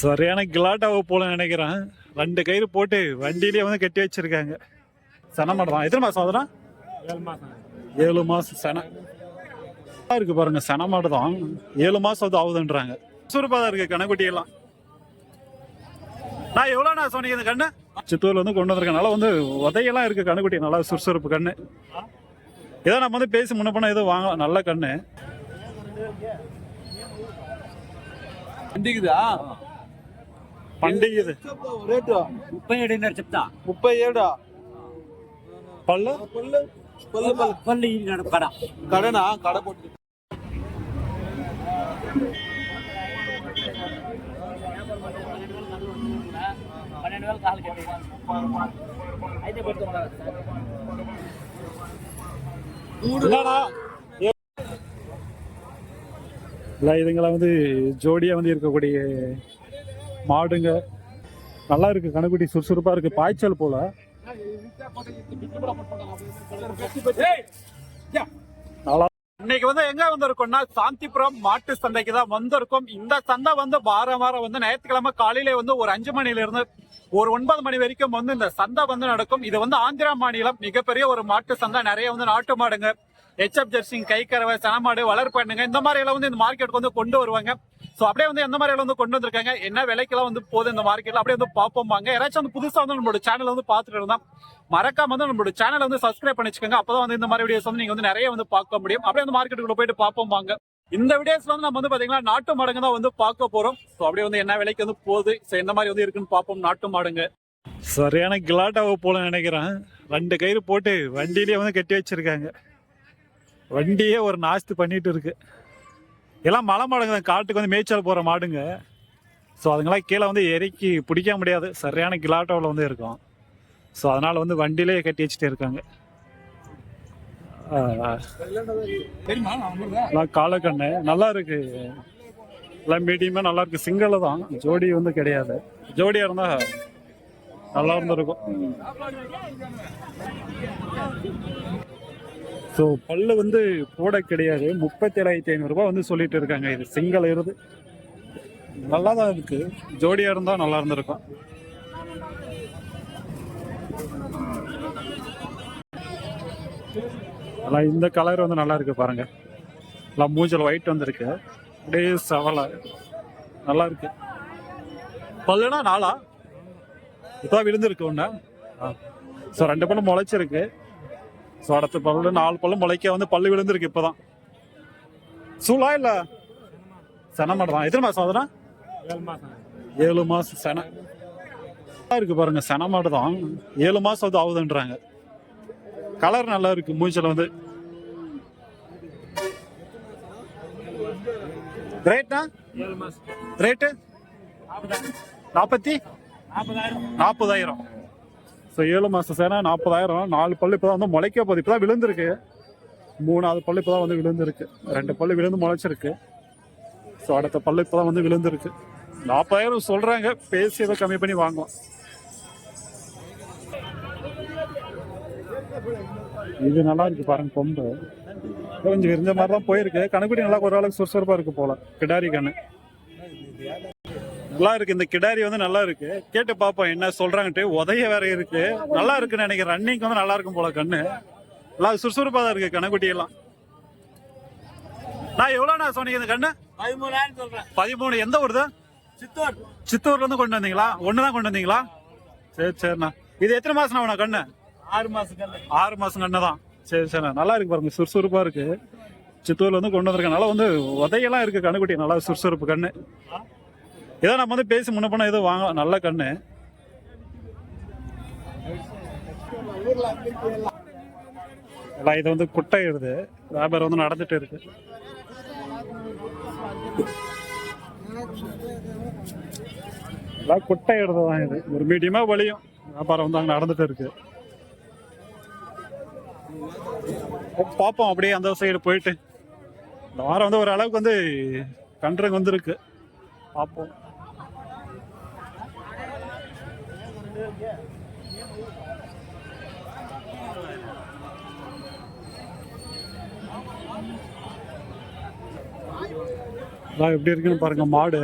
சரியான கிலாட்டாவை போல நினைக்கிறேன். ரெண்டு கயிறு போட்டு வண்டியிலேயே வந்து கட்டி வச்சிருக்காங்க. சன மாடு எத்தனை மாசம் ஆகுதுண்ணா ஏழு மாசம் சன. இருக்கு பாருங்க சன மாடு தான். ஏழு மாசம் வந்து ஆகுதுன்றாங்க. சுறுப்பா தான் இருக்கு கணக்குட்டி எல்லாம். நான் எவ்வளோ நான் சொன்னீங்க இந்த கண்ணு? சித்தூர்ல வந்து கொண்டு வந்திருக்கேன். நல்லா வந்து உதையெல்லாம் இருக்கு கண்ணுக்குட்டி. நல்லா சுறுசுறுப்பு கண்ணு. ஏதோ நம்ம வந்து பேசி முன்ன பண்ண ஏதோ வாங்கலாம். நல்ல கண்ணு. ఇంటికిదా பண்டிகை இது రేటు ముప్పై ఏడున్నర చెప్తా ముప్పై ఏడా பல்லு పళ్ళు పళ్ళు పళ్ళు పల్లి ఈనాడు కడ కడనా కడ పొట్టు పన్నెండు వేలు కాలు అయితే పెట్టుకోవాలి என்னடா இல்லை இதுங்களாம் வந்து ஜோடியாக வந்து இருக்கக்கூடிய மாடுங்க. நல்லா இருக்கு கணக்குட்டி சுறுசுறுப்பாக இருக்கு. பாய்ச்சல் போல. நல்லா இன்னைக்கு வந்து எங்க வந்திருக்கோம்னா சாந்திபுரம் மாட்டு சந்தைக்கு தான் வந்திருக்கோம். இந்த சந்தை வந்து வாரம் வாரம் வந்து ஞாயிற்றுக்கிழமை காலையில வந்து ஒரு அஞ்சு மணில இருந்து ஒரு ஒன்பது மணி வரைக்கும் வந்து இந்த சந்தை வந்து நடக்கும். இது வந்து ஆந்திரா மாநிலம் மிகப்பெரிய ஒரு மாட்டு சந்தை. நிறைய வந்து நாட்டு மாடுங்க. ஹெச்எப் ஜெர்சிங் கை கறவை சனமாடு வளர்ப்பண்ணுங்க இந்த மாதிரி எல்லாம் வந்து இந்த மார்க்கெட்டுக்கு வந்து கொண்டு வருவாங்க. ஸோ அப்படியே வந்து எந்த மாதிரி எல்லாம் வந்து கொண்டு வந்திருக்காங்க? என்ன விலைக்கெல்லாம் வந்து போகுது இந்த மார்க்கெட்ல அப்படியே வந்து பார்ப்போம் வாங்க. யாராச்சும் வந்து புதுசாக வந்து நம்மளோட சேனல் வந்து பார்த்துட்டு இருந்தால் மறக்காம வந்து நம்மளோட சேனலை வந்து சப்ஸ்கிரைப் பண்ணி வச்சுக்கோங்க அப்பதான் வந்து இந்த மாதிரி வீடியோஸ் வந்து நீங்க வந்து நிறைய வந்து பார்க்க முடியும். அப்படியே வந்து மார்க்கெட்டுக்குள்ள போயிட்டு பார்ப்போம் வாங்க. இந்த வீடியோஸ்ல வந்து நம்ம வந்து பாத்தீங்கன்னா நாட்டு மாடுங்க தான் வந்து பார்க்க போறோம். ஸோ அப்படியே வந்து என்ன விலைக்கு வந்து போகுது? ஸோ எந்த மாதிரி வந்து இருக்குன்னு பார்ப்போம் நாட்டு மாடுங்க. சரியான கிலாட்டாவை போல நினைக்கிறேன். ரெண்டு கயிறு போட்டு வண்டியிலேயே வந்து கட்டி வச்சிருக்காங்க. வண்டியே ஒரு நாஸ்தி பண்ணிட்டு இருக்கு. எல்லாம் மலை மாடுங்க காட்டுக்கு வந்து மேய்ச்சல் போற மாடுங்க. ஸோ அதுங்களாம் கீழே வந்து இறக்கி பிடிக்க முடியாது. சரியான கிலாட்டோவில் வந்து இருக்கும். ஸோ அதனால வந்து வண்டியிலே கட்டி வச்சுட்டு இருக்காங்க. காலக்கண்ணு. நல்லா இருக்கு. எல்லாம் மீடியமாக நல்லா இருக்கு. சிங்கிள் தான். ஜோடி வந்து கிடையாது. ஜோடியாக இருந்தா நல்லா இருந்திருக்கும். ஸோ பல்லு வந்து போட கிடையாது. முப்பத்தி ஏழாயிரத்தி ஐநூறுரூபா வந்து சொல்லிட்டு இருக்காங்க. இது சிங்கிள் இருது நல்லா தான் இருக்கு. ஜோடியாக இருந்தால் நல்லா இருந்திருக்கும். ஆனால் இந்த கலர் வந்து நல்லா இருக்கு பாருங்க. எல்லாம் மூஞ்சல் ஒயிட் வந்திருக்கு. அப்படியே சவலை. நல்லா இருக்கு. பல்லுனா நாளா? இப்போதான் விழுந்திருக்கு ஒன்று ஸோ ரெண்டு பல்லு முளைச்சிருக்கு. ஸோ அடுத்த பல்லு நாலு பல்லு முளைக்க வந்து பல்லு விழுந்திருக்கு இப்போதான். சூளா இல்லை? சென மாடு தான். எத்தனை மாதம் ஆகுதுண்ணா ஏழு மாதம் சென. இருக்கு பாருங்க சென மாடு தான். ஏழு மாதம் வந்து ஆகுதுன்றாங்க. கலர் நல்லா இருக்கு மூச்சல் வந்து. ரேட்னா ரேட்டு நாற்பத்தி நாற்பதாயிரம் ஸோ ஏழு மாதம் சேனா நாற்பதாயிரம். நாலு பல்லு இப்போ தான் வந்து முளைக்க போகுது. இப்போ தான் விழுந்திருக்கு. மூணாவது பல்லு இப்போ தான் வந்து விழுந்திருக்கு. ரெண்டு பல்லு விழுந்து முளைச்சிருக்கு. ஸோ அடுத்த பல்லு இப்போ தான் வந்து விழுந்திருக்கு. நாற்பதாயிரம் சொல்கிறாங்க பேசி ஏதோ கம்மி பண்ணி வாங்குவோம். இது நல்லா இருக்கு பாருங்க கொம்பு. கொஞ்சம் விரிஞ்ச மாதிரி தான் போயிருக்கு. கணக்குடி நல்லா ஒரு அளவுக்கு சுறுசுறுப்பாக இருக்கு போல. கிடாரி கண்ணு. நல்லா இருக்கு. இந்த கிடாரி வந்து நல்லா இருக்கு. கேட்டு பார்ப்போம் என்ன சொல்றாங்கட்டு உதய வேற இருக்கு. நல்லா இருக்குன்னு நினைக்கிறேன். ரன்னிங் வந்து நல்லா இருக்கும் போல கண்ணு. நல்லா சுறுசுறுப்பா தான் இருக்கு கணக்குட்டி எல்லாம் நான் எவ்வளவு நான் சொன்னீங்க இந்த கண்ணு? பதிமூணாயிரம் சொல்றேன். பதிமூணு. எந்த ஊர் தான் சித்தூர். சித்தூர்ல இருந்து கொண்டு வந்தீங்களா? ஒண்ணு தான் கொண்டு வந்தீங்களா? சரி சரிண்ணா. இது எத்தனை மாசம் ஆகுண்ணா கண்ணு? ஆறு மாசம் ஆறு மாசம் கண்ணு தான் சரி சரிண்ணா. நல்லா இருக்கு பாருங்க. சுறுசுறுப்பா இருக்கு. சித்தூர்ல இருந்து கொண்டு வந்திருக்கனால வந்து உதையெல்லாம் இருக்கு கண்ணுக்குட்டி. நல்லா சுறுசுறுப்பு கண்ணு. ஏதோ நம்ம வந்து பேசி முன்ன பண்ண ஏதோ வாங்கலாம் நல்ல கண்ணு. எல்லாம் இது வந்து குட்டை வியாபாரம் வந்து நடந்துட்டு இருக்கு. எல்லாம் குட்டை தான் இது. ஒரு மீடியமா வலியும் வியாபாரம் வந்து அங்க நடந்துட்டு இருக்கு. பார்ப்போம் அப்படியே அந்த சைடு போயிட்டு. இந்த வாரம் வந்து ஒரு அளவுக்கு வந்து கன்றுங்க வந்துருக்கு. பார்ப்போம் அதான் எப்படி இருக்குன்னு பாருங்க மாடு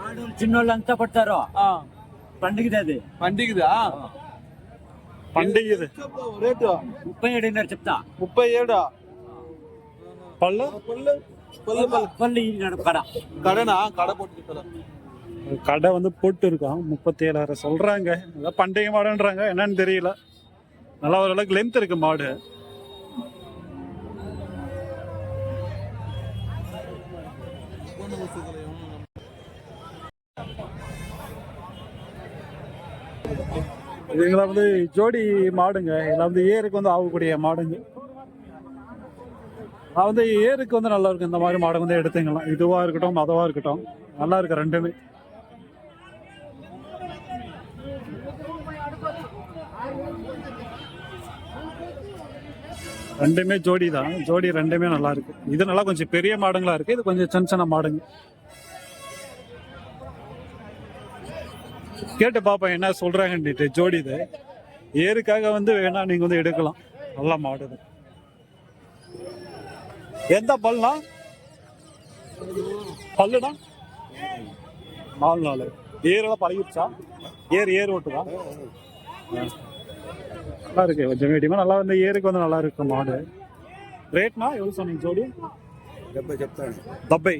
ఆడోళ్ళు చిన్నోళ్ళు అంతా పడతారు ఆ, పండుగది అది పండిగదా పండుగ ఇది రేటు ముప్పై ఏడున్నర చెప్తా ముప్పై ఏడా பல்லு పళ్ళు పళ్ళు పళ్ళు పళ్ళు ఈ నడుపు కడ கடைனா கடை போட்டுக்கிட்டு கடை வந்து போட்டு இருக்கோம் முப்பத்தி ஏழாயிரம் சொல்றாங்க அதான் பண்டிகை மாடுன்றாங்க என்னன்னு தெரியல நல்லா ஓரளவுக்கு லென்த் இருக்கு மாடு இதுங்களா வந்து ஜோடி மாடுங்க. இதெல்லாம் வந்து ஏருக்கு வந்து ஆகக்கூடிய மாடுங்க. நான் வந்து ஏருக்கு வந்து நல்லா இருக்கும். இந்த மாதிரி மாடு வந்து எடுத்துங்களாம் இதுவாக இருக்கட்டும் மதவாக இருக்கட்டும். நல்லா இருக்கு ரெண்டுமே. ரெண்டுமே ஜோடி தான் ஜோடி ரெண்டுமே நல்லா இருக்கு. இது நல்லா கொஞ்சம் பெரிய மாடுங்களா இருக்கு. இது கொஞ்சம் சின்ன சின்ன மாடுங்க. கேட்டு பாப்போம் என்ன சொல்றாங்கன்னுட்டு ஜோடி இது ஏருக்காக வந்து வேணா நீங்க வந்து எடுக்கலாம் நல்ல மாடு இது எந்த பல்னா பல்லுனா நாலு நாலு ஏரெல்லாம் பழகிடுச்சா ஏர் ஏர் ஓட்டுதா நல்லா இருக்கு கொஞ்சம் மீடியமா நல்லா வந்து ஏருக்கு வந்து நல்லா இருக்கு மாடு ரேட்னா எவ்வளவு சொன்னீங்க ஜோடி డెబ్బై చెప్తాను தப்பை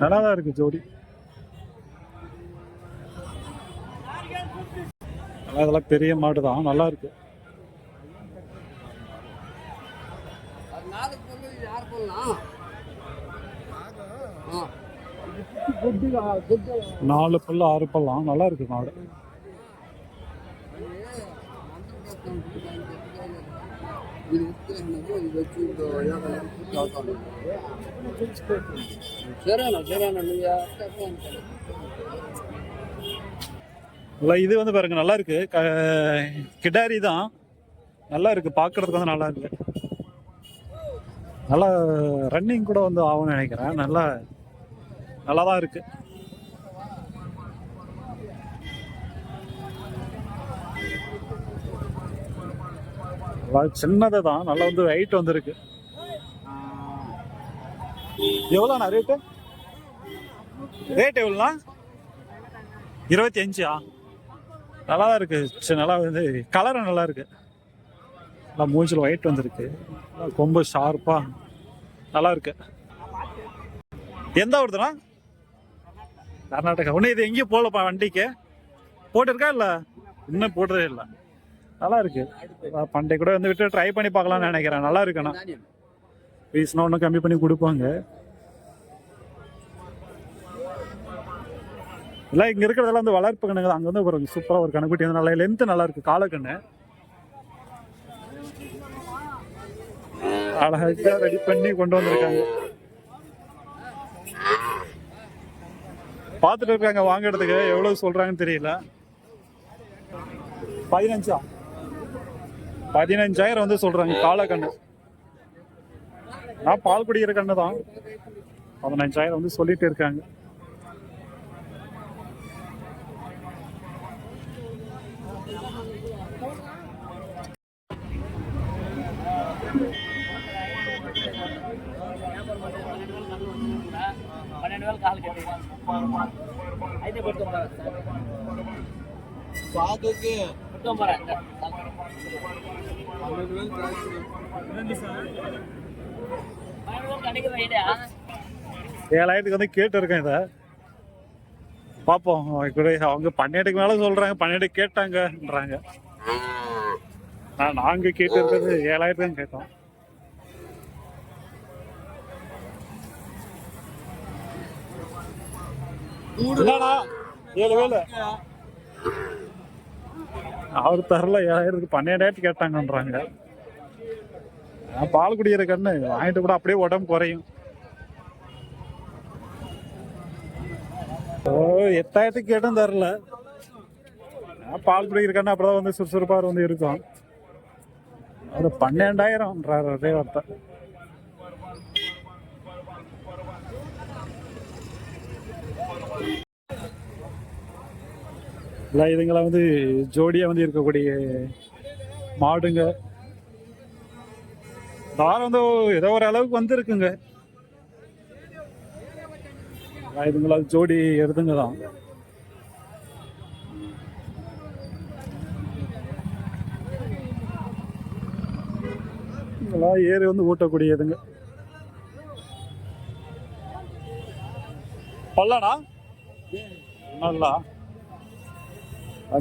நல்லா தான் இருக்கு ஜோடி. நல்லா இதெல்லாம் பெரிய மாடு தான். நல்லா இருக்கு. நாலு பல்லு ஆறு பல்லாம் நல்லா இருக்கு மாடு. இல்லை இது வந்து பாருங்க நல்லா இருக்கு. க- கிடாரி தான். நல்லா இருக்கு பார்க்கறதுக்கு வந்து நல்லா இருக்கு. நல்லா ரன்னிங் கூட வந்து ஆகும்னு நினைக்கிறேன். நல்லா நல்லா தான் இருக்குது சின்னது தான். நல்லா வந்து ஹைட் வந்துருக்கு. எவ்வளோண்ணா ரேட்டு ரேட் எவ்வளோண்ணா? இருபத்தி அஞ்சா? நல்லா தான் இருக்கு. நல்லா வந்து கலரும் நல்லா இருக்கு. நல்லா மூஞ்சில் ஒயிட் வந்திருக்கு. கொம்பு ஷார்ப்பா நல்லா இருக்கு. எந்த ஊருதுண்ணா? கர்நாடகா. ஒன்றும் இது எங்கேயும் போகலப்பா வண்டிக்கு. போட்டிருக்கா இல்லை? இன்னும் போட்டதே இல்லை. நல்லா இருக்கு பண்டை கூட வந்து விட்டு ட்ரை பண்ணி பார்க்கலாம்னு நினைக்கிறேன். நல்லா இருக்குண்ணா ஃபீஸ்னா ஒன்றும் கம்மி பண்ணி கொடுப்பாங்க. இல்லை இங்கே இருக்கிறதெல்லாம் வந்து வளர்ப்பு கண்ணுங்க. அங்கே வந்து ஒரு சூப்பராக ஒரு கணக்குட்டி வந்து நல்லா லென்த்து நல்லா இருக்கு காலக்கண்ணு அழகா ரெடி பண்ணி கொண்டு வந்திருக்காங்க. பார்த்துட்டு இருக்காங்க வாங்குறதுக்கு. எவ்வளவு சொல்றாங்கன்னு தெரியல. பதினஞ்சா? பதினஞ்சாயிரம் வந்து சொல்றாங்க காலக்கண்ணு நான் பால் குடிக்கிற கண்ணு தான் பதினஞ்சாயிரம் வந்து சொல்லிட்டு இருக்காங்க పన్నెండు వేలు కాలు కట్టి అయితే పెట్టుకోమరా సాగుకి పెట్టుకోమరా ஏழாயிரத்துக்கு வந்து கேட்டு இருக்கேன் இதை பார்ப்போம் கூட அவங்க பன்னெண்டுக்கு மேலே சொல்றாங்க பன்னெண்டு கேட்டாங்கன்றாங்க. நான் நாங்க கேட்டு இருக்கிறது ஏழாயிரத்துக்கு கேட்டோம். என்னடா ஏழு வேலை. அவர் தரல ஏழாயிரத்துக்கு பன்னெண்டாயிரத்து கேட்டாங்கன்றாங்க. பால் குடிக்கிற கண்ணு வாங்கிட்டு கூட அப்படியே உடம்பு குறையும். ஓ எட்டாயிரத்துக்கு கேட்டும் தரல. பால் குடிக்கிற கண்ணு அப்பதான் வந்து சுறுசுறுப்பாக வந்து இருக்கும். அது பன்னெண்டாயிரம்ன்றார் அதே வார்த்தை. இல்லை இதுங்களாம் வந்து ஜோடியாக வந்து இருக்கக்கூடிய மாடுங்க. தாரம் வந்து ஏதோ ஒரு அளவுக்கு வந்திருக்குங்க. இதுங்களா ஜோடி எருதுங்க தான். இதெல்லாம் ஏறி வந்து ஊட்டக்கூடியதுங்க. பல்லடா? நல்லா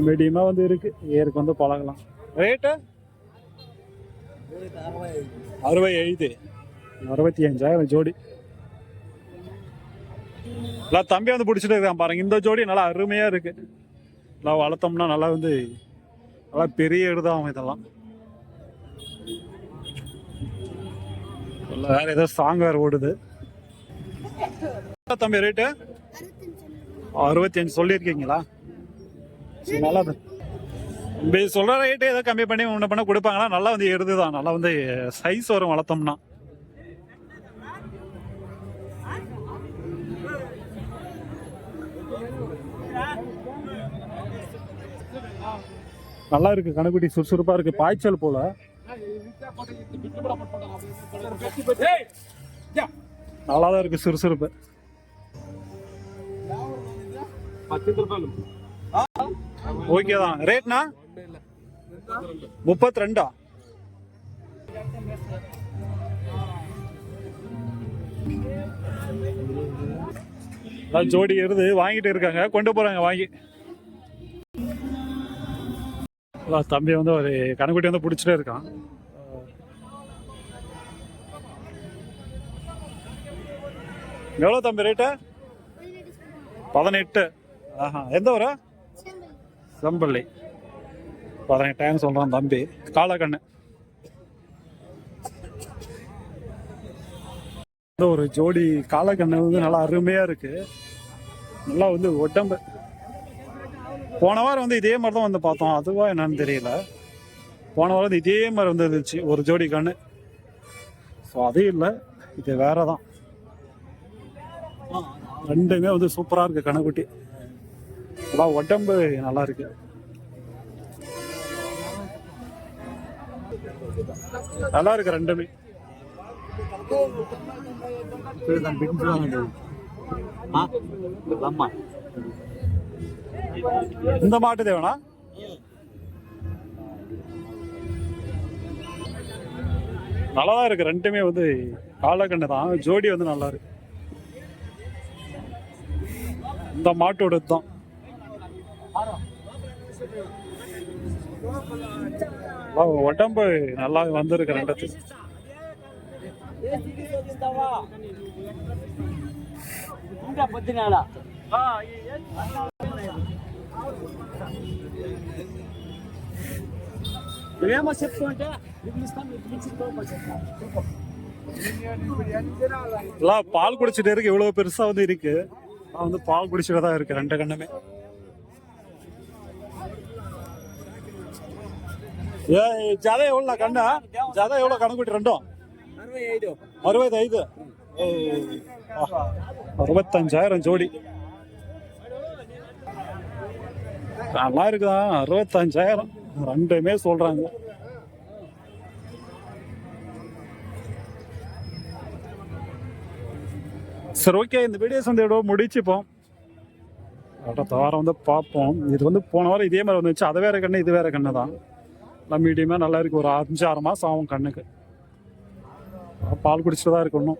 மீடியமாக வந்து இருக்குது ஏருக்கு வந்து பழகலாம். ரேட்டு அறுபது ஐந்து அறுபத்தி அஞ்சாயிரம் ஜோடி. எல்லாம் தம்பி வந்து பிடிச்சிட்டு இருக்கான் பாருங்க. இந்த ஜோடி நல்லா அருமையாக இருக்கு. நல்லா வளர்த்தோம்னா நல்லா வந்து நல்லா பெரிய எடுதாகும் இதெல்லாம். எல்லாம் வேற ஏதோ சாங் வேறு ஓடுது. தம்பி ரேட்டு அறுபத்தி அஞ்சு சொல்லியிருக்கீங்களா? சரி, நல்லா தான். தம்பி சொல்ற ரேட்டு ஏதோ கம்மி பண்ணி முன்ன பண்ண கொடுப்பாங்களா? நல்லா வந்து எடுதுதான் நல்லா வந்து சைஸ் வரும் வளர்த்தோம்னா. நல்லா இருக்கு கணக்குட்டி சுறுசுறுப்பா இருக்கு. பாய்ச்சல் போல. நல்லா தான் இருக்கு சுறுசுறுப்பு. ஓகே தான். ரேட்னா? முப்பத்தி ரெண்டா ஜோடி எருது வாங்கிட்டு இருக்காங்க. கொண்டு போறாங்க வாங்கி. தம்பி வந்து ஒரு கணக்குட்டி வந்து பிடிச்சிட்டே இருக்கான். எவ்வளோ தம்பி ரேட்டு பதினெட்டு. ஆஹா எந்த ஊரா? செம்பள்ளி. பதினெட்டாயிரம் சொல்கிறான் தம்பி. காலக்கண்ணு. இந்த ஒரு ஜோடி காலக்கண்ணு வந்து நல்லா அருமையாக இருக்கு. நல்லா வந்து உடம்பு. போன வாரம் வந்து இதே மாதிரி தான் வந்து பார்த்தோம். அதுவா என்னன்னு தெரியல. போன வாரம் வந்து இதே மாதிரி வந்து இருந்துச்சு. ஒரு ஜோடி கண்ணு. ஸோ அது இல்லை. இது வேற தான் ரெண்டுமே வந்து சூப்பராக இருக்கு கணக்குட்டி அதான் உடம்பு நல்லா இருக்கு. நல்லா இருக்கு ரெண்டுமே. இந்த மாட்டு தேவனா? நல்லா தான் இருக்கு ரெண்டுமே வந்து காலக்கண்ணு தான். ஜோடி வந்து நல்லா இருக்கு. இந்த மாட்டோட தான் உடம்பு நல்லா வந்திருக்கு ரெண்டத்துக்கு ఇంకా పొద్దునేలా నువ్వేమో చెప్తుంటే ఇస్తాం எல்லாம் பால் குடிச்சிட்டே இருக்கு இவ்வளவு பெருசா வந்து இருக்கு நான் வந்து பால் குடிச்சிட்டு தான் இருக்கு ரெண்டு கண்ணுமே ஏ ஜத எவ்வளோ கண்ணா ஜத எவ்வளோ கணக்குட்டி ரெண்டும் అరవై ఐదు அறுபது ஐந்து ஓ, ஆ, அறுபத்தஞ்சாயிரம் ஜோடி நல்லா இருக்குதா அறுபத்தஞ்சாயிரம் ரெண்டுமே சொல்றாங்க சரி ஓகே இந்த வீடியோஸ் வந்து எவ்வளோ முடிச்சுப்போம் அடுத்த வாரம் வந்து பார்ப்போம் இது வந்து போன வாரம் இதே மாதிரி வந்துச்சு அது வேற கண்ணு இது வேற கண்ணு தான் எல்லாம் மீடியமாக நல்லா இருக்கு. ஒரு அஞ்சு ஆறு மாதம் ஆகும் கண்ணுக்கு. பால் குடிச்சிட்டு தான் இருக்கணும்.